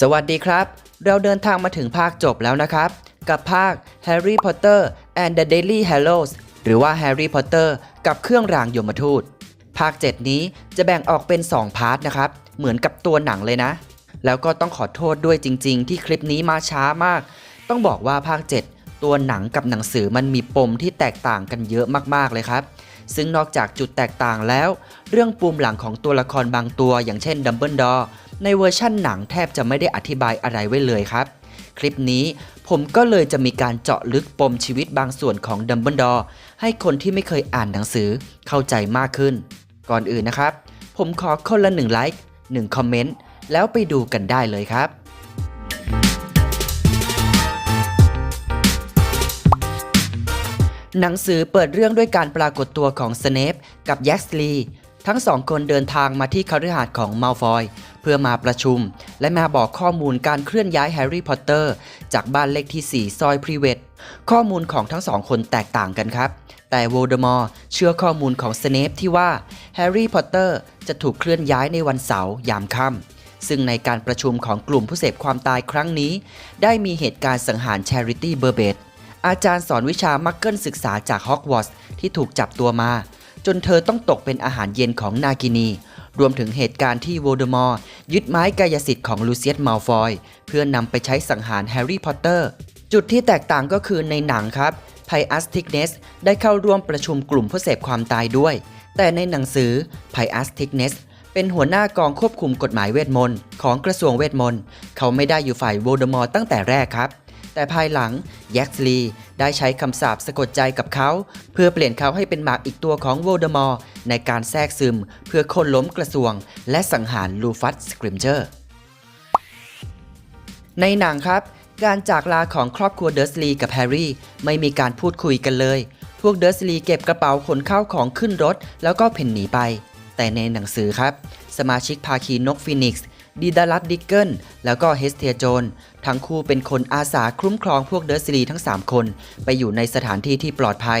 สวัสดีครับ เราเดินทางมาถึงภาคจบแล้วนะครับ กับภาค Harry Potter and the Daily Hallows หรือว่า Harry Potter กับเครื่องรางยมทูต ภาค 7 นี้จะแบ่งออกเป็น 2 พาร์ทนะครับ เหมือนกับตัวหนังเลยนะ แล้วก็ต้องขอโทษด้วยจริง ๆ ที่คลิปนี้มาช้ามาก ต้องบอกว่าภาค 7 ตัวหนังกับหนังสือมันมีปมที่แตกต่างกันเยอะมากๆเลยครับ ซึ่งนอกจากจุดแตกต่างแล้ว เรื่องปูมหลังของตัวละครบางตัว อย่างเช่นดัมเบิลดอร์ ในเวอร์ชั่นหนังแทบจะไม่ได้อธิบายอะไรไว้เลยครับ คลิปนี้ผมก็เลยจะมีการเจาะลึกปมชีวิตบางส่วนของดัมเบิลดอร์ให้คนที่ไม่เคยอ่านหนังสือเข้าใจมากขึ้น ก่อนอื่นนะครับ ผมขอคนละหนึ่งไลค์หนึ่งคอมเมนต์แล้วไปดูกันได้เลยครับหนังสือเปิดเรื่องด้วยการปรากฏตัวของสเนปกับแย็กซ์ลีทั้งสองคนเดินทางมาที่คฤหาสน์ของมัลฟอย พื่อมาประชุม และมาบอกข้อมูลการเคลื่อนย้ายแฮร์รี่พอตเตอร์จากบ้านเลขที่ 4 ซอยพรีเวตข้อมูลของทั้งสองคนแตกต่างกันครับ แต่โวลเดอมอร์เชื่อข้อมูลของสเนปที่ว่าแฮร์รี่พอตเตอร์จะถูกเคลื่อนย้ายในวันเสาร์ยามค่ำซึ่งในการประชุมของกลุ่มผู้เสพความตายครั้งนี้ ได้มีเหตุการณ์สังหาร Charity b u r b a t อาจารย์สอนวิชามักเกิลศึกษาจากฮอกวอตส์ที่ถูกจับตัวมา จนเธอต้องตกเป็นอาหารเย็นของนากินี รวมถึงเหตุการณ์ที่โวลเดอมอร์ยึดไม้กายสิทธิ์ของลูเซียสมัลฟอย เพื่อนนำไปใช้สังหารแฮร์รี่พอตเตอร์ จุดที่แตกต่างก็คือในหนังครับไพอัสติกเนสได้เข้าร่วมประชุมกลุ่มผู้เสพความตายด้วย แต่ในหนังสือไพอัสติกเนสเป็นหัวหน้ากองควบคุมกฎหมายเวทมนต์ของกระทรวงเวทมนต์ เขาไม่ได้อยู่ฝ่ายโวลเดอมอร์ตั้งแต่แรกครับ แต่ภายหลังแย็กซ์ลีได้ใช้คำสาปสะกดใจกับเขา เพื่อเปลี่ยนเขาให้เป็นหมากอีกตัวของโวลเดอมอร์ในการแทรกซึม เพื่อคนล้มกระทรวง และสังหารลูฟัสสกริมเจอร์ ในหนังครับ การจากลาของครอบครัวเดอร์สลีกับแฮร์รี่ไม่มีการพูดคุยกันเลย พวกเดอร์สลีเก็บกระเป๋าขนข้าวของขึ้นรถ แล้วก็เพ่นหนีไป แต่ในหนังสือครับ สมาชิกภาคีนกฟินิกซ์ดีดารัตดิกเกิลแล้วก็เฮสเทียโจน ทั้งคู่เป็นคนอาสาคุ้มครองพวกเดอร์สลีทั้ง 3 คน ไปอยู่ในสถานที่ที่ปลอดภัย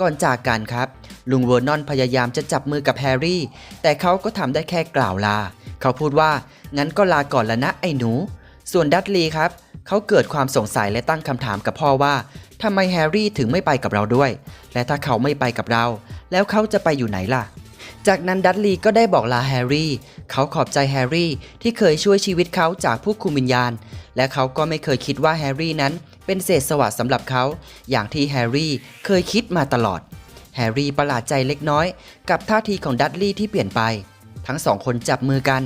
ก่อนจากกันครับ ลุงเวอร์นอนพยายามจะจับมือกับแฮร์รี่ แต่เขาก็ทำได้แค่กล่าวลา เขาพูดว่า งั้นก็ลาก่อนละนะไอ้หนู ส่วนดัตลีครับ เขาเกิดความสงสัยและตั้งคำถามกับพ่อว่าทำไมแฮร์รี่ถึงไม่ไปกับเราด้วย และถ้าเขาไม่ไปกับเรา แล้วเขาจะไปอยู่ไหนล่ะ จากนั้นดัตลีก็ได้บอกลาแฮร์รี่ เขาขอบใจแฮร์รี่ที่เคยช่วยชีวิตเขาจากผู้คุมวิญญาณ และเขาก็ไม่เคยคิดว่าแฮร์รี่นั้นเป็นเศษสวะสำหรับเขา อย่างที่แฮร์รี่เคยคิดมาตลอด แฮร์รี่ประหลาดใจเล็กน้อย กับท่าทีของดัตลีที่เปลี่ยนไป ทั้งสองคนจับมือกัน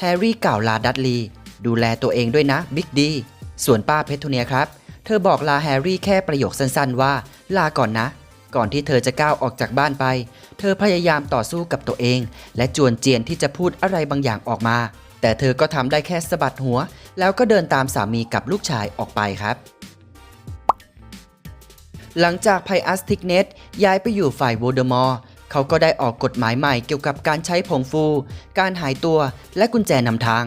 แฮร์รี่กล่าวลาดัตลีดูแลตัวเองด้วยนะบิ๊กดี ส่วนป้าเพทูเนียครับ เธอบอกลาแฮร์รี่แค่ประโยคสั้นๆว่า ลาก่อนนะ ก่อนที่เธอจะก้าวออกจากบ้านไป เธอพยายามต่อสู้กับตัวเอง และจวนเจียนที่จะพูดอะไรบางอย่างออกมา แต่เธอก็ทำได้แค่สะบัดหัว แล้วก็เดินตามสามีกับลูกชายออกไปครับ หลังจากไพอัสติกเนตย้ายไปอยู่ฝ่ายโวเดอมอร์เขาก็ได้ออกกฎหมายใหม่เกี่ยวกับการใช้ผงฟู การหายตัวและกุญแจนำทาง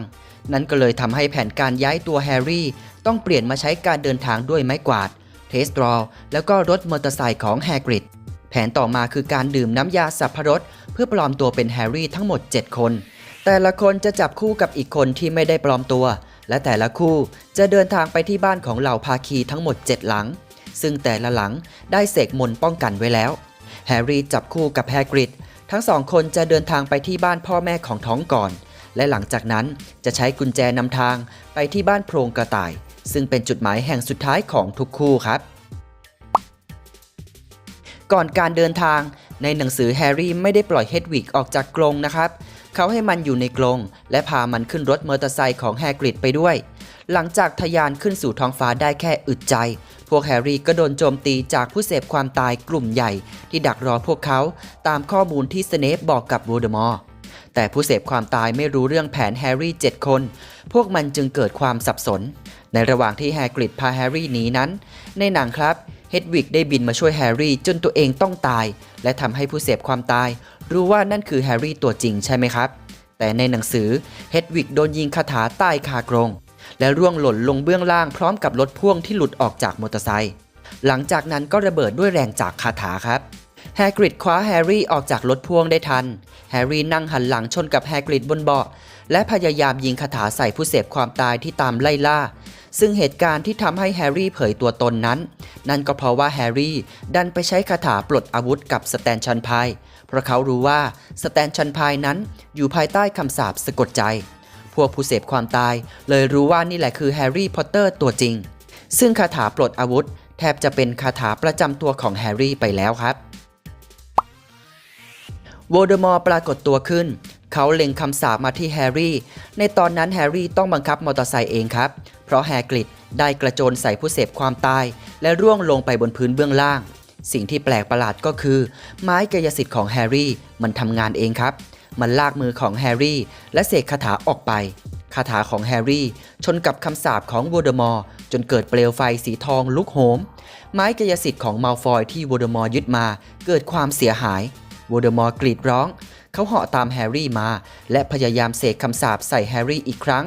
นั่นก็เลยทำให้แผนการย้ายตัวแฮร์รี่ ต้องเปลี่ยนมาใช้การเดินทางด้วยไม้กวาด เทสตรอลแล้วก็รถมอเตอร์ไซค์ของแฮกริด แผนต่อมาคือการดื่มน้ำยาสับพรสเพื่อปลอมตัวเป็นแฮร์รี่ทั้งหมด 7 คน แต่ละคนจะจับคู่กับอีกคนที่ไม่ได้ปลอมตัว และแต่ละคู่จะเดินทางไปที่บ้านของเหล่าภาคีทั้งหมด 7 หลัง ซึ่งแต่ละหลังได้เสกมนต์ป้องกันไว้แล้ว แฮร์รี่จับคู่กับแฮกริดทั้งสองคนจะเดินทางไปที่บ้านพ่อแม่ของท้องก่อน และหลังจากนั้นจะใช้กุญแจนำทางไปที่บ้านโพรงกระต่าย ซึ่งเป็นจุดหมายแห่งสุดท้ายของทุกคู่ครับ ก่อนการเดินทาง ในหนังสือแฮร์รี่ไม่ได้ปล่อยเฮดวิกออกจากกรงนะครับ เขาให้มันอยู่ในกรงและพามันขึ้นรถมอเตอร์ไซค์ของแฮกริดไปด้วย หลังจากทะยานขึ้นสู่ท้องฟ้าได้แค่อึดใจ พวกแฮร์รี่ก็โดนโจมตีจากผู้เสพความตายกลุ่มใหญ่ ที่ดักรอพวกเขาตามข้อมูลที่สเนปบอกกับโวลเดอมอร์แต่ผู้เสพความตายไม่รู้เรื่องแผนแฮร์รี่ 7 คน พวกมันจึงเกิดความสับสน ในระหว่างที่แฮกริดพาแฮร์รี่หนีนั้น ในหนังครับ เฮดวิกได้บินมาช่วยแฮร์รี่จนตัวเองต้องตาย และทำให้ผู้เสพความตาย รู้ว่านั่นคือแฮร์รี่ตัวจริงใช่ไหมครับ แต่ในหนังสือเฮดวิกโดนยิงคาถาใต้คากรง และร่วงหล่นลงเบื้องล่างพร้อมกับรถพ่วงที่หลุดออกจากมอเตอร์ไซค์หลังจากนั้นก็ระเบิดด้วยแรงจากคาถาครับแฮกริดคว้าแฮร์รี่ออกจากรถพ่วงได้ทัน แฮร์รี่นั่งหันหลังชนกับแฮกริดบนเบาะ และพยายามยิงคาถาใส่ผู้เสพความตายที่ตามไล่ล่า ซึ่งเหตุการณ์ที่ทำให้แฮร์รี่เผยตัวตนนั้น นั่นก็เพราะว่าแฮร์รี่ดันไปใช้คาถาปลดอาวุธกับสแตนชันพายเพราะเขารู้ว่าสแตนชันพายนั้นอยู่ภายใต้คำสาปสะกดใจ พวกผู้เสพความตาย เลยรู้ว่านี่แหละคือแฮร์รี่พอตเตอร์ตัวจริง ซึ่งคาถาปลดอาวุธ แทบจะเป็นคาถาประจำตัวของแฮร์รี่ไปแล้วครับโวลเดอมอร์ปรากฏตัวขึ้น เขาเล็งคำสาปมาที่แฮร์รี่ ในตอนนั้นแฮร์รี่ต้องบังคับมอเตอร์ไซค์เองครับ เพราะแฮกริดได้กระโจนใส่ผู้เสพความตาย และร่วงลงไปบนพื้นเบื้องล่าง สิ่งที่แปลกประหลาดก็คือ ไม้กายสิทธิ์ของแฮร์รี่มันทำงานเองครับ มันลากมือของแฮร์รี่และเสกคาถาออกไป คาถาของแฮร์รี่ชนกับคำสาปของวลเดอมอร์จนเกิดเปลวไฟสีทองลุกโหม ไม้กายสิทธิ์ของมัลฟอยที่วลเดอมอร์ยึดมา เกิดความเสียหายวลเดอมอร์กรีดร้อง เขาเหาะตามแฮร์รี่มา และพยายามเสกคำสาปใส่แฮร์รี่อีกครั้ง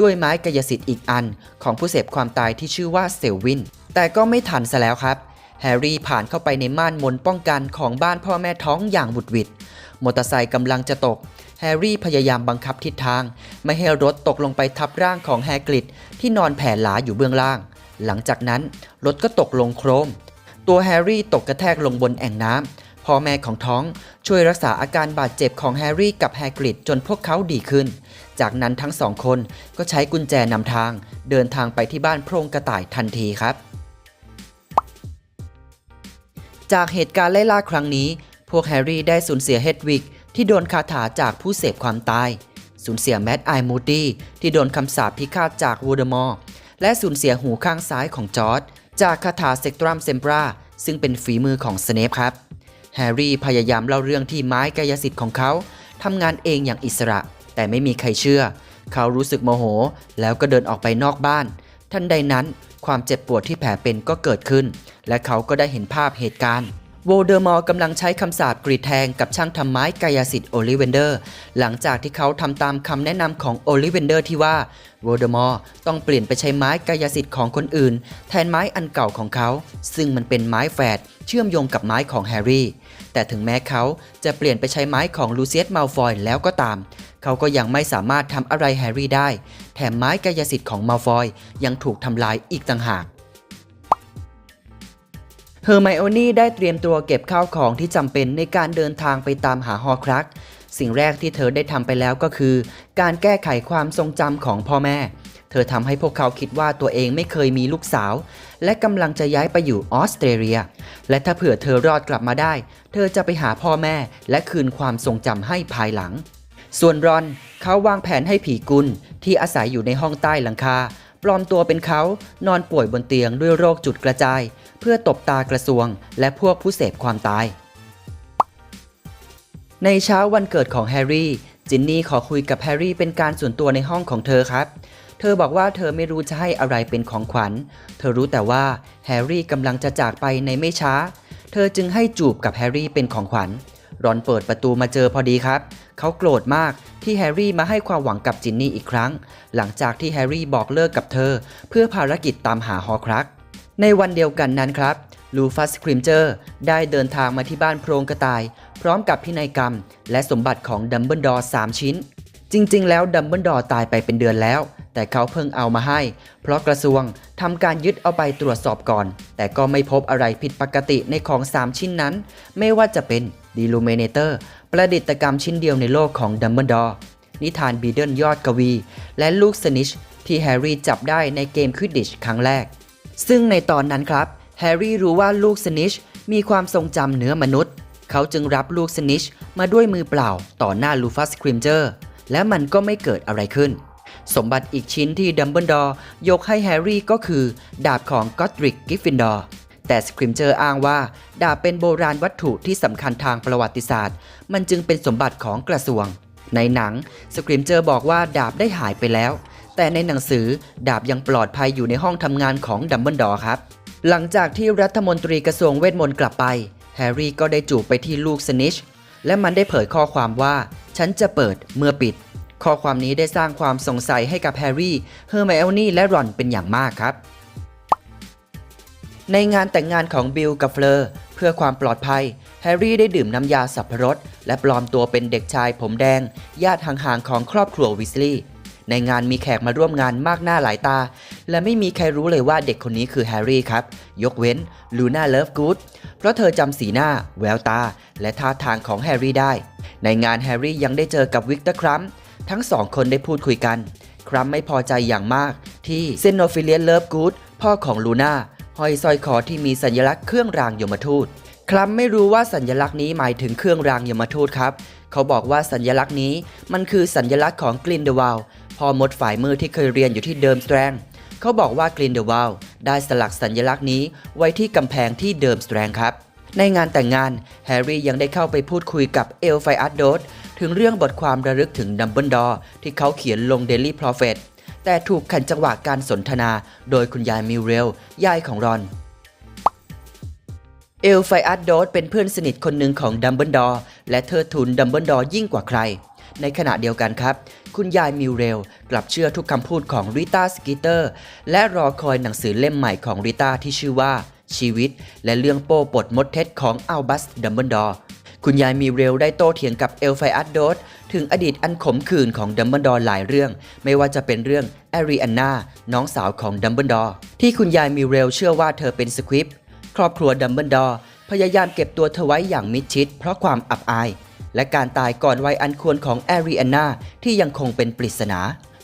ด้วยไม้กายสิทธิ์อีกอัน ของผู้เสพความตายที่ชื่อว่าเซลวิน แต่ก็ไม่ทันซะแล้วครับ แฮร์รี่ผ่านเข้าไปในม่านมนป้องกันของบ้านพ่อแม่ท้องอย่างบุดวิดมอเตอร์ไซค์กำลังจะตก แฮร์รี่พยายามบังคับทิศทาง ไม่ให้รถตกลงไปทับร่างของแฮกริดที่นอนแผ่หลาอยู่เบื้องล่าง หลังจากนั้นรถก็ตกลงโครม ตัวแฮร์รี่ตกกระแทกลงบนแอ่งน้ำ พ่อแม่ของท้องช่วยรักษาอาการบาดเจ็บของแฮร์รี่กับแฮกริดจนพวกเขาดีขึ้น จากนั้นทั้งสองคนก็ใช้กุญแจนำทาง เดินทางไปที่บ้านโพรงกระต่ายทันทีครับ จากเหตุการณ์ไล่ล่าครั้งนี้ พวกแฮร์รี่ได้สูญเสียเฮดวิกที่โดนคาถาจากผู้เสพความตาย สูญเสียแมดไอมูดี้ที่โดนคำสาปพิฆาตจากวูดมอร์ และสูญเสียหูข้างซ้ายของจอร์ดจากคาถาเซกตรัมเซมบราซึ่งเป็นฝีมือของสเนปครับ แฮร์รี่พยายามเล่าเรื่องที่ไม้กายสิทธิ์ของเขาทำงานเองอย่างอิสระ แต่ไม่มีใครเชื่อ เขารู้สึกโมโห แล้วก็เดินออกไปนอกบ้าน ทันใดนั้นความเจ็บปวดที่แผลเป็นก็เกิดขึ้น และเขาก็ได้เห็นภาพเหตุการณ์ โวเดอร์มอร์กำลังใช้คำสาปกรีดแทงกับช่างทำไม้กายสิทธิ์โอลิเวนเดอร์ หลังจากที่เขาทำตามคำแนะนำของโอลิเวนเดอร์ที่ว่าโวเดอร์มอร์ต้องเปลี่ยนไปใช้ไม้กายสิทธิ์ของคนอื่น แทนไม้อันเก่าของเขา ซึ่งมันเป็นไม้แฝดเชื่อมโยงกับไม้ของแฮร์รี่ แต่ถึงแม้เขาจะเปลี่ยนไปใช้ไม้ของลูเซียสมัลฟอยแล้วก็ตาม เขาก็ยังไม่สามารถทำอะไรแฮร์รี่ได้ แถมไม้กายสิทธิ์ของมัลฟอยยังถูกทำลายอีกต่างหาก เฮอร์ไมโอนี่ได้เตรียมตัวเก็บข้าวของที่จำเป็นในการเดินทางไปตามหาฮอร์ครัก สิ่งแรกที่เธอได้ทำไปแล้วก็คือ การแก้ไขความทรงจำของพ่อแม่ เธอทำให้พวกเขาคิดว่าตัวเองไม่เคยมีลูกสาว และกำลังจะย้ายไปอยู่ออสเตรเลีย และถ้าเผื่อเธอรอดกลับมาได้ เธอจะไปหาพ่อแม่ และคืนความทรงจำให้ภายหลัง ส่วนรอนเขาวางแผนให้ผีกุลที่อาศัยอยู่ในห้องใต้หลังคา ปลอมตัวเป็นเขานอนป่วยบนเตียงด้วยโรคจุดกระจาย เพื่อตบตากระทรวง และพวกผู้เสพความตาย ในเช้าวันเกิดของแฮร์รี่ จินนี่ขอคุยกับแฮร์รี่เป็นการส่วนตัวในห้องของเธอครับ เธอบอกว่าเธอไม่รู้จะให้อะไรเป็นของขวัญ เธอรู้แต่ว่าแฮร์รี่กำลังจะจากไปในไม่ช้า เธอจึงให้จูบกับแฮร์รี่เป็นของขวัญรอนเปิดประตูมาเจอพอดีครับ เขาโกรธมากที่แฮร์รี่มาให้ความหวังกับจินนี่อีกครั้ง หลังจากที่แฮร์รี่บอกเลิกกับเธอ เพื่อภารกิจตามหาฮอร์ครัก ในวันเดียวกันนั้นครับลูฟัสคริมเจอร์ได้เดินทางมาที่บ้านโพรงกระต่าย พร้อมกับพินัยกรรม และสมบัติของดัมเบิลดอร์3ชิ้น จริง ๆ แล้วดัมเบิลดอร์ตายไปเป็นเดือนแล้ว แต่เขาเพิ่งเอามาให้ เพราะกระทรวงทำการยึดเอาไปตรวจสอบก่อน แต่ก็ไม่พบอะไรผิดปกติในของ 3 ชิ้นนั้น ไม่ว่าจะเป็น ดีลูเมเนเตอร์ ประดิษฐกรรมชิ้นเดียวในโลกของดัมเบิลดอร์นิทานบีเดิลยอดกวี และลูกสนิชที่แฮร์รี่จับได้ในเกมควิดดิชครั้งแรก ซึ่งในตอนนั้นครับ แฮร์รี่รู้ว่าลูกสนิชมีความทรงจำเหนือมนุษย์ เขาจึงรับลูกสนิชมาด้วยมือเปล่าต่อหน้าลูฟัสคริมเจอร์ และมันก็ไม่เกิดอะไรขึ้น สมบัติอีกชิ้นที่ดัมเบิลดอร์ยกให้แฮร์รี่ก็คือ ดาบของก็ตริกกิฟฟินดอร์ แต่สคริมเจอร์อ้างว่า ดาบเป็นโบราณวัตถุที่สำคัญทางประวัติศาสตร์ มันจึงเป็นสมบัติของกระทรวง ในหนังสคริมเจอร์บอกว่าดาบได้หายไปแล้ว แต่ในหนังสือดาบยังปลอดภัยอยู่ในห้องทำงานของดัมเบิลดอร์ครับ หลังจากที่รัฐมนตรีกระทรวงเวทมนต์กลับไป แฮร์รี่ก็ได้จูบไปที่ลูกสนิชและมันได้เผยข้อความว่า ฉันจะเปิดเมื่อปิด ข้อความนี้ได้สร้างความสงสัยให้กับแฮร์รี่ เฮอร์ไมโอนี่และรอนเป็นอย่างมากครับ ในงานแต่งงานของบิลกับเฟลอร์เพื่อความปลอดภัย แฮร์รี่ได้ดื่มน้ำยาสับปะรด และปลอมตัวเป็นเด็กชายผมแดง ญาติห่างๆของครอบครัววิสลีย์ในงานมีแขกมาร่วมงานมากหน้าหลายตา และไม่มีใครรู้เลยว่าเด็กคนนี้คือแฮร์รี่ครับ ยกเว้นลูน่าเลิฟกูดเพราะเธอจำสีหน้า แววตา และท่าทางของแฮร์รี่ได้ ในงานแฮร์รี่ยังได้เจอกับวิกเตอร์ครัมทั้งสองคนได้พูดคุยกัน ครัมไม่พอใจอย่างมากที่เซนโนฟิเลียนเลิฟกูดพ่อของลูน่า ห้อยสร้อยคอที่มีสัญลักษณ์เครื่องรางยมทูตครัมไม่รู้ว่าสัญลักษณ์นี้หมายถึงเครื่องรางยมทูตครับเขาบอกว่าสัญลักษณ์นี้มันคือสัญลักษณ์ของกลินเดวาลพ่อมดฝ่ายมือที่เคยเรียนอยู่ที่เดิมสแตรงเขาบอกว่ากลินเดวาลได้สลักสัญลักษณ์นี้ไว้ที่กำแพงที่เดิมสแตรงครับ ในงานแต่งงานแฮร์รี่ยังได้เข้าไปพูดคุยกับเอลไฟอัดโดสถึงเรื่องบทความระลึกถึงดัมเบิลดอร์ที่เขาเขียนลง Daily Prophet แต่ถูกขัดจังหวะการสนทนา โดยคุณยายมิเรล ยายของรอน เอลไฟอัดโดสเป็นเพื่อนสนิทคนหนึ่งของดัมเบิลดอร์และเธอทุนดัมเบิลดอร์ยิ่งกว่าใคร ในขณะเดียวกันครับ คุณยายมิเรล กลับเชื่อทุกคำพูดของริต้าสกิเตอร์และรอคอยหนังสือเล่มใหม่ของริต้าที่ชื่อว่าชีวิตและเรื่องโป้ปลดมดเท็จของอัลบัสดัมเบิลดอร์ คุณยายมิวเรลได้โต้เถียงกับเอลไฟอัดโดสถึงอดีตอันขมขื่นของดัมเบิลดอร์หลายเรื่อง ไม่ว่าจะเป็นเรื่องแอริอันนาน้องสาวของดัมเบิลดอร์ที่คุณยายมิวเรลเชื่อว่าเธอเป็นสควิปครอบครัวดัมเบิลดอร์พยายามเก็บตัวเธอไว้อย่างมิดชิด เพราะความอับอาย และการตายก่อนวัยอันควรของแอริแอนนาที่ยังคงเป็นปริศนา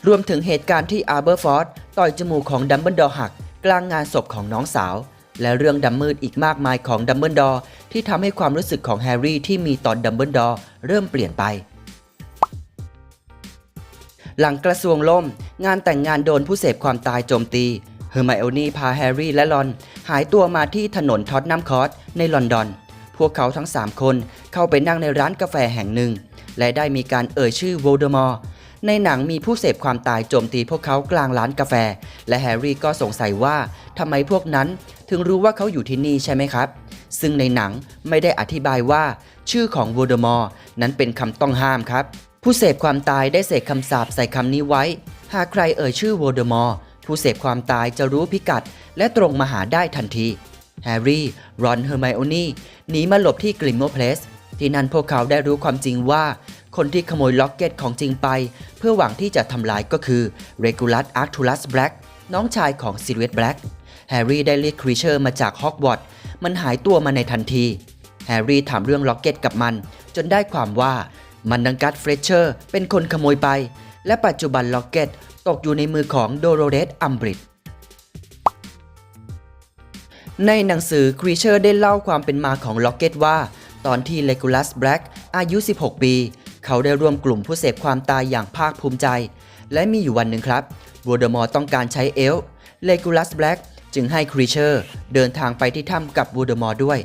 รวมถึงเหตุการณ์ที่อาร์เบอร์ฟอร์ดต่อยจมูกของดัมเบิลดอร์หัก กลางงานศพของน้องสาว และเรื่องดำมืดอีกมากมายของดัมเบิลดอร์ที่ทำให้ความรู้สึกของแฮร์รี่ที่มีต่อดัมเบิลดอร์เริ่มเปลี่ยนไป หลังกระทรวงล่ม งานแต่งงานโดนผู้เสพความตายโจมตีเฮอร์ไมโอนี่พาแฮร์รี่และรอน หายตัวมาที่ถนนท็อตนัมคอร์สในลอนดอน พวกเขาทั้ง 3 คนเข้าไปนั่งในร้านกาแฟแห่งหนึ่ง และได้มีการเอ่ยชื่อโวลเดอมอร์ ในหนังมีผู้เสพความตายโจมตีพวกเขากลางร้านกาแฟ และแฮร์รี่ก็สงสัยว่าทำไมพวกนั้นถึงรู้ว่าเขาอยู่ที่นี่ใช่ไหมครับ ซึ่งในหนังไม่ได้อธิบายว่า ชื่อของวลเดอมอร์นั้นเป็นคำต้องห้ามครับ ผู้เสพความตายได้เสกคำสาปใส่คำนี้ไว้ หากใครเอ่ยชื่อวลเดอมอร์ผู้เสพความตายจะรู้พิกัด และตรงมาหาได้ทันทีแฮร์รี่ รอน เฮอร์ไมโอนี่หนีมาหลบที่กลิมโมเพลสที่นั่นพวกเขาได้รู้ความจริงว่า คนที่ขโมยล็อกเก็ตของจริงไป เพื่อหวังที่จะทำลายก็คือ Regulus Arcturus Black น้องชายของ Sirius Black แฮร์รี่ได้เรียกครีเชอร์มาจากฮอกวอตส์มันหายตัวมาในทันทีแฮร์รี่ถามเรื่องล็อกเก็ตกับมัน จนได้ความว่ามันดังกัดเฟรเชอร์เป็นคนขโมยไป และปัจจุบันล็อกเก็ตตกอยู่ในมือของโดโรเรสอัมบริดในหนังสือครีเชอร์ได้เล่าความเป็นมาของล็อกเก็ตว่า ตอนที่เลกูลัสแบล็กอายุ 16 ปี เขาได้ร่วมกลุ่มผู้เสพความตายอย่างภาคภูมิใจ และมีอยู่วันหนึ่งครับวอเดอมอร์ต้องการใช้เอลเลกูลัสแบล็กจึงให้ครีเชอร์เดินทางไปที่ถ้ำกับวอเดอมอร์ด้วย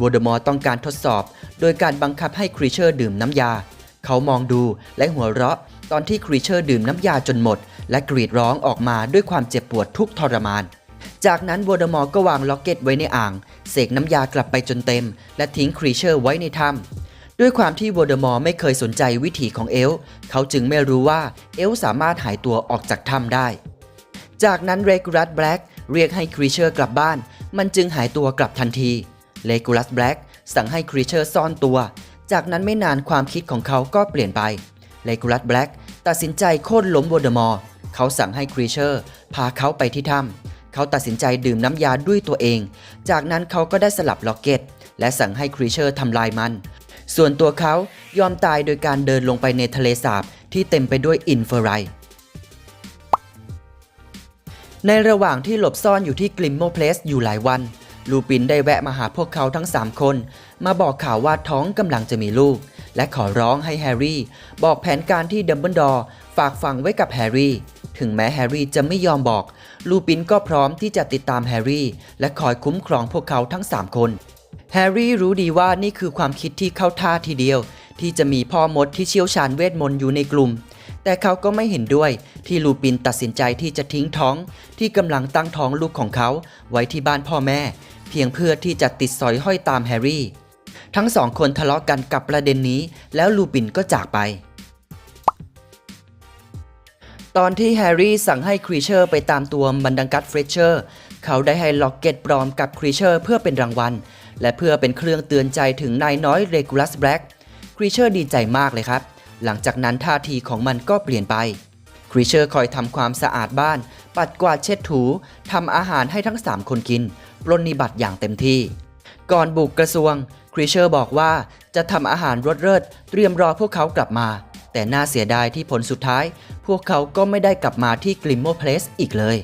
วอเดอมอร์ต้องการทดสอบ โดยการบังคับให้ครีเชอร์ดื่มน้ำยา เขามองดูและหัวเราะตอนที่ครีเชอร์ดื่มน้ำยาจนหมด และกรีดร้องออกมาด้วยความเจ็บปวดทุกทรมาน จากนั้นวอร์มอร์ก็วางล็อกเก็ตไว้ในอ่าง เสกน้ำยากลับไปจนเต็ม และทิ้งครีเชอร์ไว้ในถ้ำ ด้วยความที่วอร์ดมอร์ไม่เคยสนใจวิถีของเอล เขาจึงไม่รู้ว่าเอลสามารถหายตัวออกจากถ้ำได้ จากนั้นเรกูลัสแบล็กเรียกให้ครีเชอร์กลับบ้าน มันจึงหายตัวกลับทันทีเรกูลัสแบล็กสั่งให้ครีเชอร์ซ่อนตัว จากนั้นไม่นานความคิดของเขาก็เปลี่ยนไปเรกูลัสแบล็กตัดสินใจโค่นล้มวอร์ดมอร์เขาสั่งให้ครีเชอร์พาเขาไปที่ถ้ำเขาตัดสินใจดื่มน้ำยาด้วยตัวเอง จากนั้นเขาก็ได้สลับล็อกเก็ต และสั่งให้ครีเชอร์ทำลายมัน ส่วนตัวเขายอมตายโดยการเดินลงไปในทะเลสาบที่เต็มไปด้วยอินเฟอร์ไรในระหว่างที่หลบซ่อนอยู่ที่กลิมโมเพลสอยู่หลายวัน ลูปินได้แวะมาหาพวกเขาทั้ง 3 คน มาบอกข่าวว่าท้องกำลังจะมีลูก และขอร้องให้แฮร์รี่ บอกแผนการที่ดัมเบิลดอร์ฝากฝังไว้กับแฮร์รี่ ถึงแม้แฮร์รี่จะไม่ยอมบอก ลูปินก็พร้อมที่จะติดตามแฮร์รี่ และคอยคุ้มครองพวกเขาทั้ง 3 คน แฮร์รี่รู้ดีว่านี่คือความคิดที่เข้าท่าทีเดียว ที่จะมีพ่อมดที่เชี่ยวชาญเวทมนต์อยู่ในกลุ่ม แต่เขาก็ไม่เห็นด้วยที่ลูปินตัดสินใจที่จะทิ้งท้อง ที่กำลังตั้งท้องลูกของเขา ไว้ที่บ้านพ่อแม่ เพียงเพื่อที่จะติดสอยห้อยตามแฮร์รี่ ทั้งสองคนทะเลาะกันกับประเด็นนี้ แล้วลูปินก็จากไปตอนที่แฮร์รี่สั่งให้ครีเชอร์ไปตามตัวบันดังกัตเฟรเชอร์ เขาได้ให้ล็อกเก็ตปลอมกับครีเชอร์เพื่อเป็นรางวัล และเพื่อเป็นเครื่องเตือนใจถึงนายน้อยเรกูลัสแบล็กครีเชอร์ดีใจมากเลยครับ หลังจากนั้นท่าทีของมันก็เปลี่ยนไปครีเชอร์คอยทำความสะอาดบ้าน ปัดกวาดเช็ดถูทำอาหารให้ทั้ง 3 คนกินปรนนิบัติอย่างเต็มที่ ก่อนบุกกระทรวงครีเชอร์บอกว่าจะทำอาหารรสเลิศเตรียมรอพวกเขากลับมา แต่น่าเสียดายที่ผลสุดท้าย พวกเขาก็ไม่ได้กลับมาที่กลิมโมเพลสอีกเลย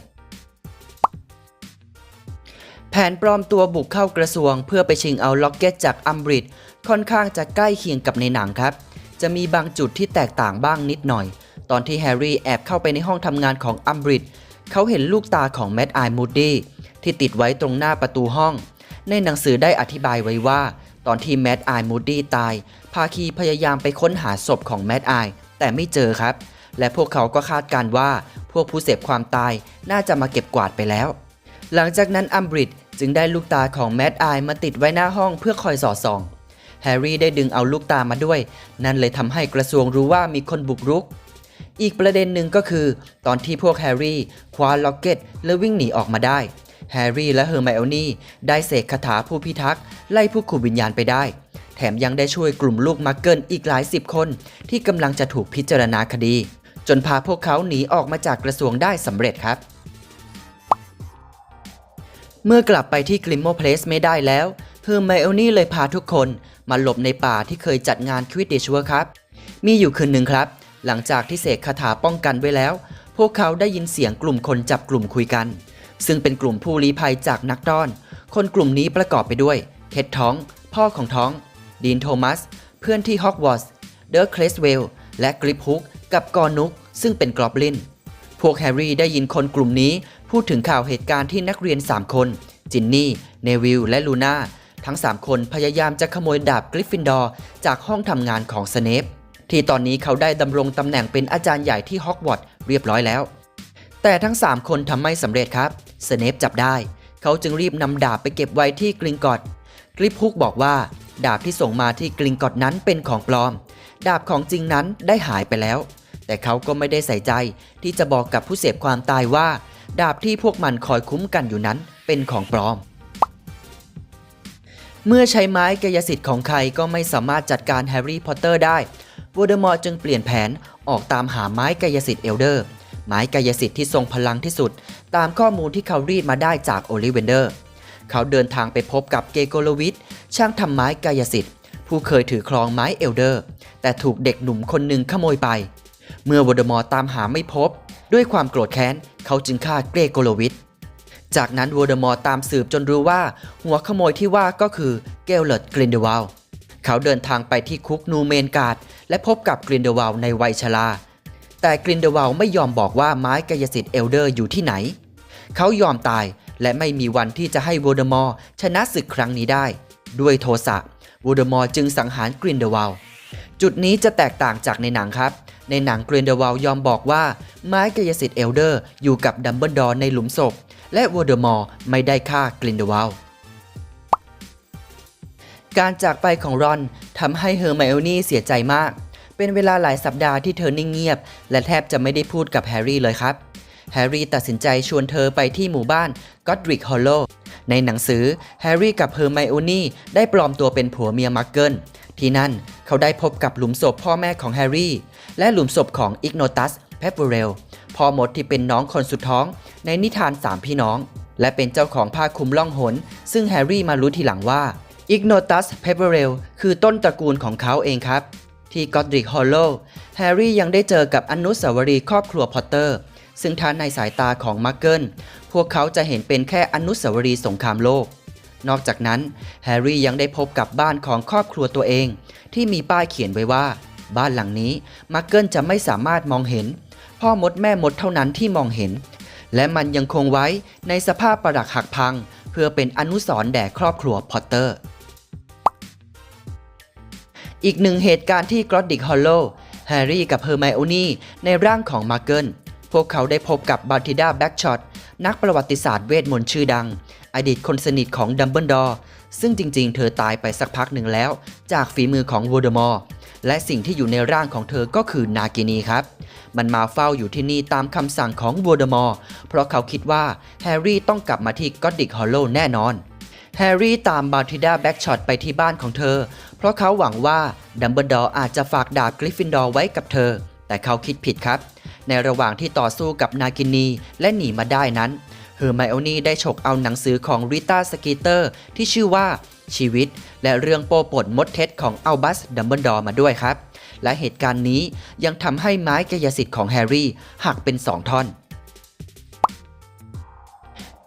แผนปลอมตัวบุกเข้ากระทรวง เพื่อไปชิงเอาล็อกเก็ตจากอัมบริดค่อนข้างจะใกล้เคียงกับในหนังครับ จะมีบางจุดที่แตกต่างบ้างนิดหน่อย ตอนที่แฮร์รี่แอบเข้าไปในห้องทำงานของอัมบริดเขาเห็นลูกตาของแมดไอมูดดี้ที่ติดไว้ตรงหน้าประตูห้อง ในหนังสือได้อธิบายไว้ว่า ตอนที่แมดไอมูดดี้ตาย ภาคีพยายามไปค้นหาศพของแมดไอแต่ไม่เจอครับ และพวกเขาก็คาดการณ์ว่า พวกผู้เสพความตายน่าจะมาเก็บกวาดไปแล้ว หลังจากนั้นอัมบริด จึงได้ลูกตาของแมดไอมาติดไว้หน้าห้องเพื่อคอยสอดส่อง แฮร์รี่ได้ดึงเอาลูกตามาด้วย นั่นเลยทำให้กระทรวงรู้ว่ามีคนบุกรุก อีกประเด็นหนึ่งก็คือ ตอนที่พวกแฮร์รี่คว้าล็อกเก็ตและวิ่งหนีออกมาได้ แฮร์รี่และเฮอร์ไมโอนี่ได้เสกคาถาผู้พิทักษ์ไล่ผู้ขู่วิญญาณไปได้ แถมยังได้ช่วยกลุ่มลูกมักเกิลอีกหลายสิบคน ที่กำลังจะถูกพิจารณาคดี จนพาพวกเขาหนีออกมาจากกระทรวงได้สำเร็จครับ เมื่อกลับไปที่กลิมโมเพลสไม่ได้แล้วเฮอร์ไมโอนี่เลยพาทุกคนมาหลบในป่าที่เคยจัดงานควิดดิชเวอร์ครับ มีอยู่คืนหนึ่งครับ หลังจากที่เสกคาถาป้องกันไว้แล้ว พวกเขาได้ยินเสียงกลุ่มคนจับกลุ่มคุยกัน ซึ่งเป็นกลุ่มผู้ลี้ภัยจากนักดอน คนกลุ่มนี้ประกอบไปด้วย เท็ดท้อง พ่อของท้อง ดีนโทมัส เพื่อนที่ฮอกวอตส์ เดอร์เคลสเวล และกริปฮุก กับกอนุก ซึ่งเป็นกรอบลิน พวกแฮร์รี่ได้ยินคนกลุ่มนี้ พูดถึงข่าวเหตุการณ์ที่นักเรียน 3 คน จินนี่ เนวิล และลูน่า ทั้ง 3 คนพยายามจะขโมยดาบกริฟฟินดอร์จากห้องทำงานของสเนปที่ตอนนี้เขาได้ดำรงตำแหน่งเป็นอาจารย์ใหญ่ที่ฮอกวอตส์เรียบร้อยแล้ว แต่ทั้ง 3 คนทำไม่สำเร็จครับ สเนปจับได้ เขาจึงรีบนำดาบไปเก็บไว้ที่กริงกอตกริปฮุกบอกว่า ดาบที่ส่งมาที่กริงกอตนั้นเป็นของปลอม ดาบของจริงนั้นได้หายไปแล้ว แต่เขาก็ไม่ได้ใส่ใจที่จะบอกกับผู้เสพความตายว่า ดาบที่พวกมันคอยคุ้มกันอยู่นั้นเป็นของปลอม เมื่อใช้ไม้กายสิทธิ์ของใครก็ไม่สามารถจัดการแฮร์รี่พอตเตอร์ได้วอเดมอร์จึงเปลี่ยนแผนออกตามหาไม้กายสิทธิ์เอลเดอร์ ไม้กายสิทธิ์ที่ทรงพลังที่สุด ตามข้อมูลที่เขารีดมาได้จากโอลิเวนเดอร์ เขาเดินทางไปพบกับเกโกโลวิทช่างทำไม้กายสิทธิ์ ผู้เคยถือครองไม้เอลเดอร์ แต่ถูกเด็กหนุ่มคนหนึ่งขโมยไป เมื่อวอเดมอร์ตามหาไม่พบ ด้วยความโกรธแค้น เขาจึงฆ่าเกรโกโลวิท จากนั้นวอเดมอร์ตามสืบจนรู้ว่า หัวขโมยที่ว่าก็คือเกลเลตกรินเดวาลเขาเดินทางไปที่คุกนูเมนการ์ดและพบกับกรินเดวาลในวัยชราแต่กรินเดวาลไม่ยอมบอกว่าไม้กายสิทธิ์เอลเดอร์อยู่ที่ไหน เขายอมตายและไม่มีวันที่จะให้วอเดมอร์ชนะศึกครั้งนี้ได้ ด้วยโทสะวอเดมอร์จึงสังหารกรินเดวาลจุดนี้จะแตกต่างจากในหนังครับ ในหนังเกรนเดวาลยอมบอกว่าไม้กายสิทธิ์เอลเดอร์อยู่กับดัมเบิลดอร์ในหลุมศพ และวอเดอมอร์ไม่ได้ฆ่าเกรนเดวาลการจากไปของรอนทำให้เฮอร์ไมโอนี่เสียใจมาก เป็นเวลาหลายสัปดาห์ที่เธอนิ่งเงียบ และแทบจะไม่ได้พูดกับแฮร์รี่เลยครับ แฮร์รี่ตัดสินใจชวนเธอไปที่หมู่บ้านก็อดริกฮอลโลในหนังสือแฮร์รี่กับเฮอร์ไมโอนี่ได้ปลอมตัวเป็นผัวเมียมักเกิลที่นั่นเขาได้พบกับหลุมศพพ่อแม่ของแฮร์รี่ และหลุมศพของอิกโนตัสเพปเปเรลพ่อมดที่เป็นน้องคนสุดท้องในนิทานสามพี่น้อง และเป็นเจ้าของผ้าคลุมล่องหน ซึ่งแฮร์รี่มารู้ทีหลังว่าอิกโนตัสเพปเปเรลคือต้นตระกูลของเขาเองครับ ที่กอดริกฮอลโลแฮร์รี่ยังได้เจอกับอนุสาวรีย์ครอบครัวพอตเตอร์ ซึ่งท่านในสายตาของมักเกิลพวกเขาจะเห็นเป็นแค่อนุสาวรีย์สงครามโลกนอกจากนั้นแฮร์รี่ยังได้พบกับบ้านของครอบครัวตัวเอง ที่มีป้ายเขียนไว้ว่า บ้านหลังนี้มักเกิลจะไม่สามารถมองเห็น พ่อมดแม่มดเท่านั้นที่มองเห็น และมันยังคงไว้ในสภาพประดักหักพัง เพื่อเป็นอนุสรณ์แด่ครอบครัวพอตเตอร์ อีกหนึ่งเหตุการณ์ที่กรอดดิกฮอลโลแฮร์รี่กับเฮอร์ไมโอนี่ในร่างของมารเกิลพวกเขาได้พบกับบัลติดาแบ็กช็อตนักประวัติศาสตร์เวทมนต์ชื่อดัง อดีตคนสนิทของดัมเบิลดอร์ ซึ่งจริงๆ เธอตายไปสักพักหนึ่งแล้ว จากฝีมือของวอเดมอร์และสิ่งที่อยู่ในร่างของเธอก็คือนากินีครับ มันมาเฝ้าอยู่ที่นี่ตามคำสั่งของวอเดมอร์เพราะเขาคิดว่าแฮร์รี่ต้องกลับมาที่ก็อดดิกฮอลโลแน่นอนแฮร์รี่ตามบาร์ทิดาแบ็กช็อตไปที่บ้านของเธอ เพราะเขาหวังว่าดัมเบิลดอร์อาจจะฝากดาบกริฟฟินดอร์ไว้กับเธอ แต่เขาคิดผิดครับ ในระหว่างที่ต่อสู้กับนากินีและหนีมาได้นั้น เฮอร์ไมโอนี่ได้ฉกเอาหนังสือของริต้าสกีเตอร์ที่ชื่อว่าชีวิต และเรื่องโปปดมดเท็จของอัลบัสดัมเบิลดอร์มาด้วยครับ และเหตุการณ์นี้ยังทำให้ไม้กายสิทธิ์ของแฮร์รี่หักเป็นสองท่อน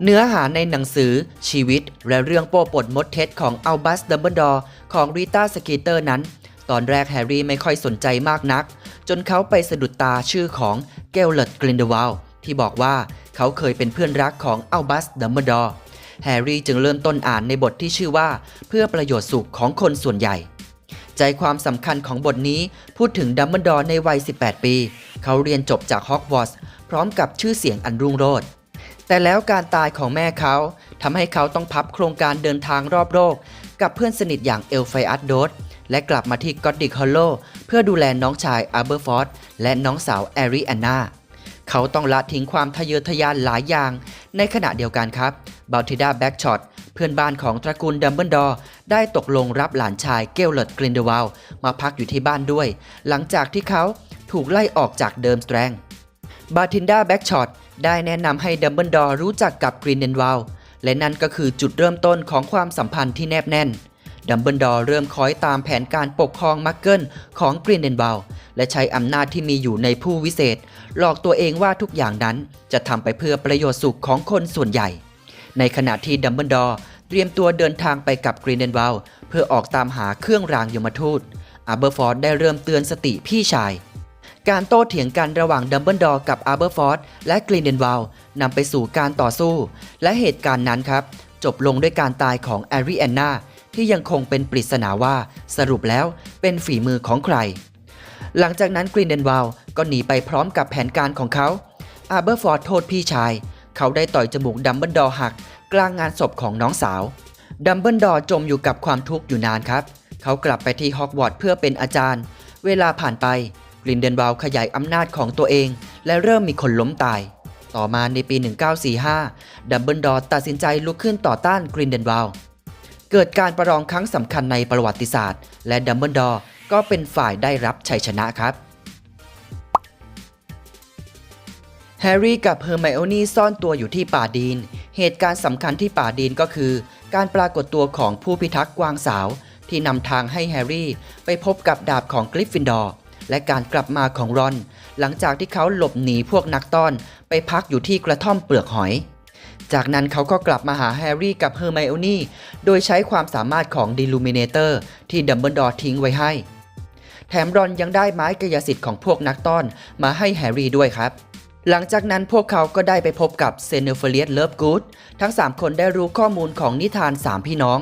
เนื้อหาในหนังสือชีวิตและเรื่องโป้ปดมดเท็จของอัลบัสดัมเบิลดอร์ของริต้าสกีเตอร์นั้น ตอนแรกแฮร์รี่ไม่ค่อยสนใจมากนัก จนเขาไปสะดุดตาชื่อของเกลเลตกลินเดวาลที่บอกว่า เขาเคยเป็นเพื่อนรักของอัลบัสดัมเบิลดอร์แฮร์รี่จึงเริ่มต้นอ่านในบทที่ชื่อว่า เพื่อประโยชน์สุขของคนส่วนใหญ่ ใจความสำคัญของบทนี้พูดถึงดัมเบิลดอร์ในวัย 18 ปี เขาเรียนจบจากฮอกวอตส์พร้อมกับชื่อเสียงอันรุ่งโรจน์แต่แล้วการตายของแม่เขาทำให้เขาต้องพับโครงการเดินทางรอบโลกกับเพื่อนสนิทอย่างเอลไฟอัสโดสและกลับมาที่กอดดิกฮอลโลเพื่อดูแลน้องชายอาร์เบอร์ฟอร์ดและน้องสาวแอริแอนนา เขาต้องละทิ้งความทะเยอทะยานหลายอย่าง ในขณะเดียวกันครับบ a ลติดาแบ็กช็อตเพื่อนบ้านของตระกูลดัมเบิลดอร์ได้ตกลงรับหลานชายเกลเลตกลินเดวาลมาพักอยู่ที่บ้านด้วย หลังจากที่เขาถูกไล่ออกจากเดิมสแตรงบาทินดาแบ็กช็อตได้แนะนำให้ดัมเบิลดอร์รู้จักกับกรีนเดนวาลและนั่นก็คือจุดเริ่มต้นของความสัมพันธ์ที่แนบแน่น ดัมเบิลดอร์เริ่มคอยตามแผนการปกครองมักเกิลของกรีนเดนวาลและใช้อำนาจที่มีอยู่ในผู้วิเศษ หลอกตัวเองว่าทุกอย่างนั้นจะทำไปเพื่อประโยชน์สุขของคนส่วนใหญ่ ในขณะที่ดัมเบิลดอร์เตรียมตัวเดินทางไปกับกรีนเดนวาลเพื่อออกตามหาเครื่องรางยมทูตอาเบอร์ฟอร์ดได้เริ่มเตือนสติพี่ชายการโต้เถียงกันระหว่างดัมเบิลดอร์กับอาร์เบอร์ฟอร์ดและกรีนเดนวาลนำไปสู่การต่อสู้ และเหตุการณ์นั้นครับ จบลงด้วยการตายของแอริแอนนา ที่ยังคงเป็นปริศนาว่าสรุปแล้วเป็นฝีมือของใคร หลังจากนั้นกรีนเดนวาลก็หนีไปพร้อมกับแผนการของเขาอาเบอร์ฟอร์ดโทษพี่ชาย เขาได้ต่อยจมูกดัมเบิลดอร์หัก กลางงานศพของน้องสาว ดัมเบิลดอร์จมอยู่กับความทุกข์อยู่นานครับ เขากลับไปที่ฮอกวอตส์เพื่อเป็นอาจารย์ เวลาผ่านไปกลินเดนวาลขยายอำนาจของตัวเอง และเริ่มมีคนล้มตาย ต่อมาในปี 1945 ดัมเบิลดอร์ตัดสินใจลุกขึ้นต่อต้านกรินเดนวาล เกิดการประลองครั้งสำคัญในประวัติศาสตร์ และดัมเบิลดอร์ก็เป็นฝ่ายได้รับชัยชนะครับแฮร์รี่กับเฮอร์ไมโอนี่ซ่อนตัวอยู่ที่ป่าดีนเหตุการณ์สำคัญที่ป่าดีนก็คือ การปรากฏตัวของผู้พิทักษ์กวางสาว ที่นำทางให้แฮร์รี่ไปพบกับดาบของกริฟฟินดอร์และการกลับมาของรอน หลังจากที่เขาหลบหนีพวกนักต้อนไปพักอยู่ที่กระท่อมเปลือกหอย จากนั้นเขาก็กลับมาหาแฮร์รี่กับเฮอร์ไมโอนี่ โดยใช้ความสามารถของดิลูมิเนเตอร์ที่ดัมเบิลดอร์ทิ้งไว้ให้ แถมรอนยังได้ไม้กายสิทธิ์ของพวกนักต้อนมาให้แฮร์รี่ด้วยครับ หลังจากนั้นพวกเขาก็ได้ไปพบกับเซเนเฟเลียสเลิฟกูดทั้ง 3 คนได้รู้ข้อมูลของนิทาน 3 พี่น้อง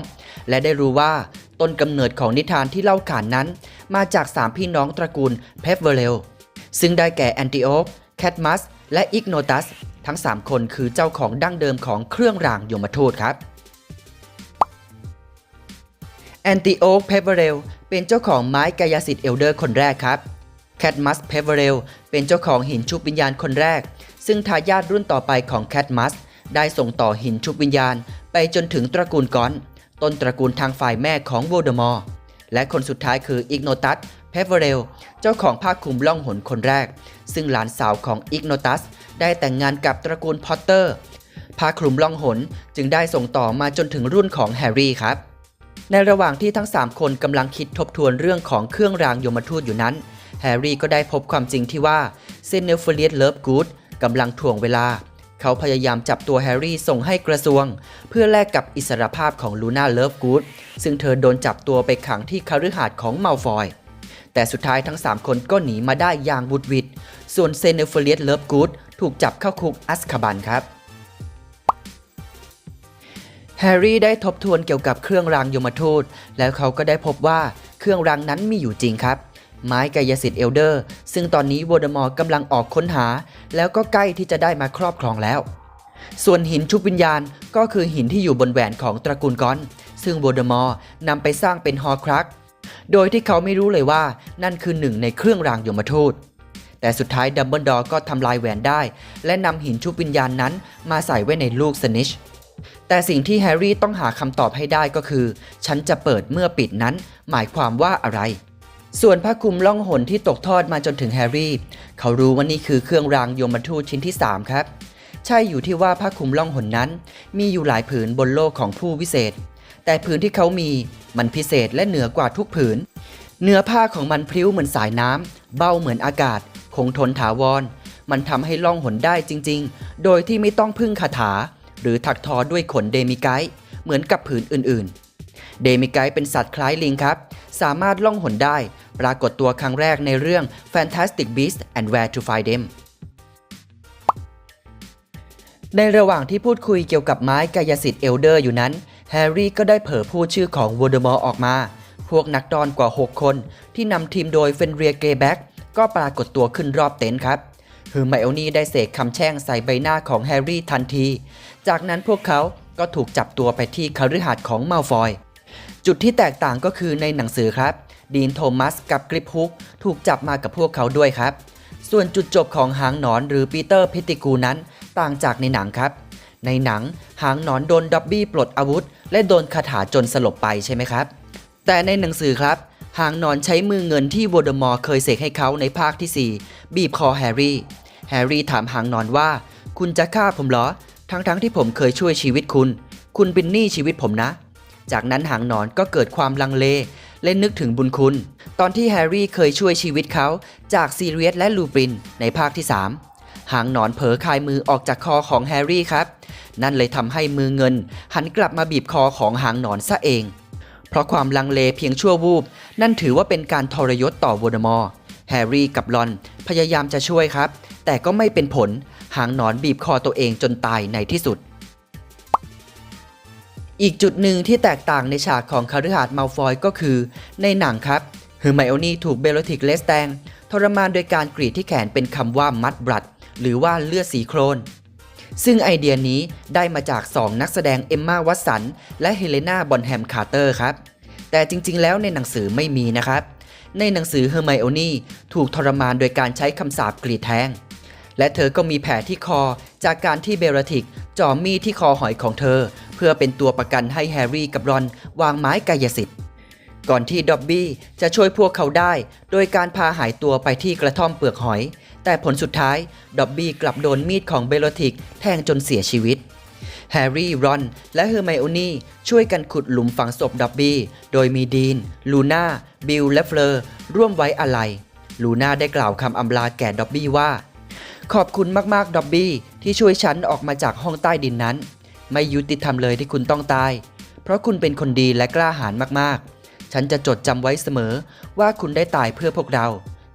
และได้รู้ว่าต้นกำเนิดของนิทานที่เล่าขานนั้น มาจาก 3 พี่น้องตระกูลเพฟเวเรลซึ่งได้แก่แอนติโอคแคทมัสและอิกโนตัส ทั้ง 3 คนคือเจ้าของดั้งเดิมของเครื่องรางยมทูตครับแอนติโอคเพเวเรลเป็นเจ้าของไม้กายสิทธิ์เอลเดอร์คนแรกครับแคทมัสเพเวเรลเป็นเจ้าของหินชุบวิญญาณคนแรก ซึ่งทายาทรุ่นต่อไปของแคทมัสได้ส่งต่อหินชุบวิญญาณ ไปจนถึงตระกูลกอน ต้นตระกูลทางฝ่ายแม่ของโวลเดอมอร์และคนสุดท้ายคืออิกโนตัสเพเวเรลเจ้าของผ้าคลุมล่องหนคนแรก ซึ่งหลานสาวของอิกโนตัส ได้แต่งงานกับตระกูลพอตเตอร์ผ้าคลุมล่องหนจึงได้ส่งต่อมาจนถึงรุ่นของแฮร์รี่ครับ ในระหว่างที่ทั้ง 3 คนกำลังคิดทบทวนเรื่องของเครื่องรางยมทูตอยู่นั้น แฮร์รี่ก็ได้พบความจริงที่ว่าเซนเนลเฟเลียสเลิฟกูดกำลังถ่วงเวลา เขาพยายามจับตัวแฮร์รี่ส่งให้กระทรวง เพื่อแลกกับอิสรภาพของลูน่าเลิฟกูดซึ่งเธอโดนจับตัวไปขังที่คฤหาสน์ของมัลฟอยแต่สุดท้ายทั้ง 3 คนก็หนีมาได้อย่างบุดวิด ส่วนเซเนลเฟเลียสเลิฟกูด ถูกจับเข้าคุกอัสคาบันครับแฮร์รี่ได้ทบทวนเกี่ยวกับเครื่องรางยมทูต แล้วเขาก็ได้พบว่าเครื่องรางนั้นมีอยู่จริงครับ ไม้กายสิทธิ์เอลเดอร์ ซึ่งตอนนี้โวลเดอมอร์กำลังออกค้นหา แล้วก็ใกล้ที่จะได้มาครอบครองแล้ว ส่วนหินชุบวิญญาณก็คือหินที่อยู่บนแหวนของตระกูลกอน ซึ่งโวลเดอมอร์นำไปสร้างเป็นฮอร์ครัก โดยที่เขาไม่รู้เลยว่านั่นคือหนึ่งในเครื่องรางยมทูต แต่สุดท้ายดัมเบิลดอร์ก็ทำลายแหวนได้ และนำหินชุบวิญญาณนั้นมาใส่ไว้ในลูกสนิชแต่สิ่งที่แฮร์รี่ต้องหาคำตอบให้ได้ก็คือ ฉันจะเปิดเมื่อปิดนั้น หมายความว่าอะไร ส่วนผ้าคลุมล่องหนที่ตกทอดมาจนถึงแฮร์รี่ เขารู้ว่านี่คือเครื่องรางยมทูตชิ้นที่ 3 ครับ ใช่อยู่ที่ว่าผ้าคลุมล่องหนนั้น มีอยู่หลายผืนบนโลกของผู้วิเศษ แต่ผืนที่เขามีมันพิเศษและเหนือกว่าทุกผืน เนื้อผ้าของมันพริ้วเหมือนสายน้ำเบาเหมือนอากาศ คงทนถาวร มันทำให้ล่องหนได้จริงๆ โดยที่ไม่ต้องพึ่งคาถา หรือถักทอด้วยขนเดมิไกเหมือนกับผืนอื่นๆ เดมิไกเป็นสัตว์คล้ายลิงครับ สามารถล่องหนได้ ปรากฏตัวครั้งแรกในเรื่อง Fantastic Beasts and Where to Find Them ในระหว่างที่พูดคุยเกี่ยวกับไม้กายสิทธิ์เอลเดอร์อยู่นั้น แฮร์รี่ก็ได้เผยพูดชื่อของว o เดอมอร์ออกมา พวกนักดอนกว่า 6 คนที่นำทีมโดยเฟนเรียเกแบ็ก ก็ปรากฏตัวขึ้นรอบเต็นท์ครับฮือไมโอนี่ได้เสกคำแช่งใส่ใบหน้าของแฮร์รี่ทันที จากนั้นพวกเขาก็ถูกจับตัวไปที่คฤหาสน์ของมัลฟอย จุดที่แตกต่างก็คือในหนังสือครับ ดีนโทมัสกับกริปฮุกถูกจับมากับพวกเขาด้วยครับ ส่วนจุดจบของหางหนอนหรือปีเตอร์พิติกูนั้นต่างจากในหนังครับ ในหนังหางหนอนโดนดับบี้ปลดอาวุธ และโดนคาถาจนสลบไปใช่ไหมครับ แต่ในหนังสือครับ หางนอนใช้มือเงินที่โวลเดอมอร์เคยเสกให้เขาในภาคที่ 4 บีบคอแฮร์รี่ แฮร์รี่ถามหางนอนว่า คุณจะฆ่าผมเหรอ ทั้งๆทที่ผมเคยช่วยชีวิตคุณ คุณเป็นหนี้ชีวิตผมนะ จากนั้นหางนอนก็เกิดความลังเลและนึกถึงบุญคุณ ตอนที่แฮร์รี่เคยช่วยชีวิตเขาจากซีเรียสและลูปรินในภาคที่ 3 หางนอนเผลอคายมือออกจากคอของแฮร์รี่ครับ นั่นเลยทำให้มือเงิน หันกลับมาบีบคอของหางนอนซะเอง ราะความลังเลเพียงชั่ววูบ นั่นถือว่าเป็นการทรยศต่อโวลเดมอร์แฮร์รี่กับลอนพยายามจะช่วยครับ แต่ก็ไม่เป็นผล หางหนอนบีบคอตัวเองจนตายในที่สุด อีกจุดหนึ่งที่แตกต่างในฉากของคาริฮาดมัลฟอยก็คือ ในหนังครับเฮอร์ไมโอนี่ถูกเบลติกเลสแตงทรมานโดยการกรีดที่แขนเป็นคำว่ามัดบลัด หรือว่าเลือดสีโครน ซึ่งไอเดียนี้ได้มาจาก 2 นักแสดงเอมมาวัตสัน และเฮเลนาบอนแฮมคาร์เตอร์ครับ แต่จริงๆ แล้วในหนังสือไม่มีนะครับ ในหนังสือเฮอร์ไมโอนี่ถูกทรมานโดยการใช้คำสาปกรีดแทง และเธอก็มีแผลที่คอจากการที่เบลติกจ่อมีดที่คอหอยของเธอ เพื่อเป็นตัวประกันให้แฮร์รี่กับรอน วางไม้กายสิทธิ์ก่อนที่ด็อบบี้จะช่วยพวกเขาได้ โดยการพาหายตัวไปที่กระท่อมเปลือกหอย แต่ผลสุดท้ายดอบบี้กลับโดนมีดของเบโลติกแทงจนเสียชีวิต แฮร์รี่ รอน และเฮอร์ไมโอนี่ช่วยกันขุดหลุมฝังศพดอบบี้ โดยมีดีน ลูน่า บิล และเฟลอร์ ร่วมไว้อาลัย ลูน่าได้กล่าวคำอำลาแก่ดอบบี้ว่า ขอบคุณมากๆ ดอบบี้ ที่ช่วยฉันออกมาจากห้องใต้ดินนั้น ไม่ยุติธรรมเลยที่คุณต้องตาย เพราะคุณเป็นคนดีและกล้าหาญมากๆ ฉันจะจดจำไว้เสมอว่าคุณได้ตายเพื่อพวกเรา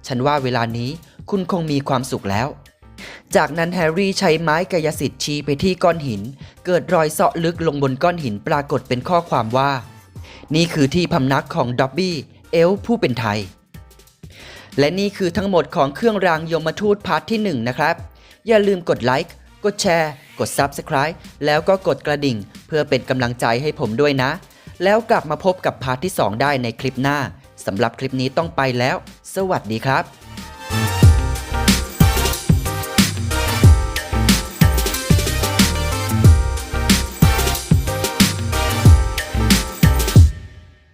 ฉันว่าเวลานี้ คุณคงมีความสุขแล้ว จากนั้นแฮร์รี่ใช้ไม้กายสิทธิ์ชี้ไปที่ก้อนหิน เกิดรอยเซาะลึกลงบนก้อนหินปรากฏเป็นข้อความว่า นี่คือที่พำนักของด็อบบี้เอลผู้เป็นไทย และนี่คือทั้งหมดของเครื่องรางยมทูตพาร์ทที่ 1 นะครับ อย่าลืมกดไลค์กดแชร์ กด Subscribe แล้วก็กดกระดิ่ง เพื่อเป็นกำลังใจให้ผมด้วยนะ แล้วกลับมาพบกับพาร์ทที่ 2 ได้ในคลิปหน้าสำหรับคลิปนี้ต้องไปแล้ว สวัสดีครับ